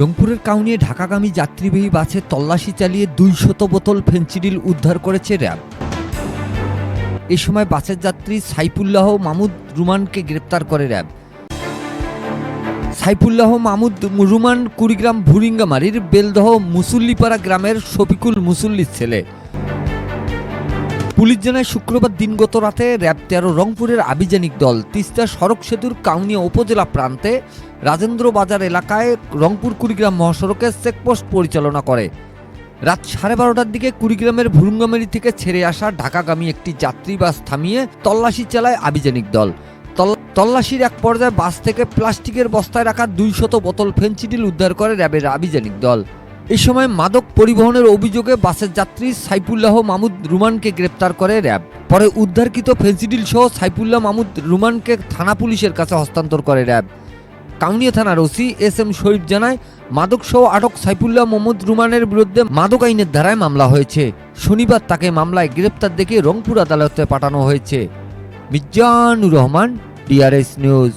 রংপুরের কাউনিয়ে ঢাকাগামী যাত্রীবাহী বাসে তল্লাশি চালিয়ে দুই শত বোতল ফেন্সিডিল উদ্ধার করেছে র্যাব। এ সময় বাসের যাত্রী সাইফুল্লাহ মামুদ রুমানকে গ্রেপ্তার করে র্যাব। সাইফুল্লাহ মামুদ রুমান কুড়িগ্রাম ভুরিঙ্গামারির বেলদহ মুসুল্লিপাড়া গ্রামের শফিকুল মুসুল্লির ছেলে। পুলিশ জানায় শুক্রবার দিনগত রাতে র্যাব তেরো রংপুরের আভিযানিক দল তিস্তা সড়ক সেতুর কাউনিয়া উপজেলা প্রান্তে রাজেন্দ্র বাজার এলাকায় রংপুর কুড়িগ্রাম মহাসড়কে চেকপোস্ট পরিচালনা করে। রাত সাড়ে বারোটার দিকে কুড়িগ্রামের ভুরুঙ্গামারি থেকে ছেড়ে আসা ঢাকাগামী একটি যাত্রী বাস থামিয়ে তল্লাশি চালায় আভিযানিক দল। তল- তল্লাশির এক পর্যায়ে বাস থেকে প্লাস্টিকের বস্তায় রাখা দুই শত বোতল ফেন্সিডিল উদ্ধার করে র্যাবের আভিযানিক দল। এই সময় মাদক পরিবহনের অভিযোগে বাসের যাত্রী সাইফুল্লাহ মামুদ রুমানকে গ্রেপ্তার করে র্যাব। পরে উদ্ধারকৃত ফেন্সিডিল সহ সাইফুল্লাহ মামুদ রুমানকে থানা পুলিশের কাছে হস্তান্তর করে র্যাব। কাউনিয়া থানার ওসি এস এম শরীফ জানায় মাদক সহ আটক সাইফুল্লাহ মোহাম্মদ রুমানের বিরুদ্ধে মাদক আইনের ধারায় মামলা হয়েছে। শনিবার তাকে মামলায় গ্রেপ্তার দেখে রংপুর আদালতে পাঠানো হয়েছে। Mirzanur Rahman, DRS news.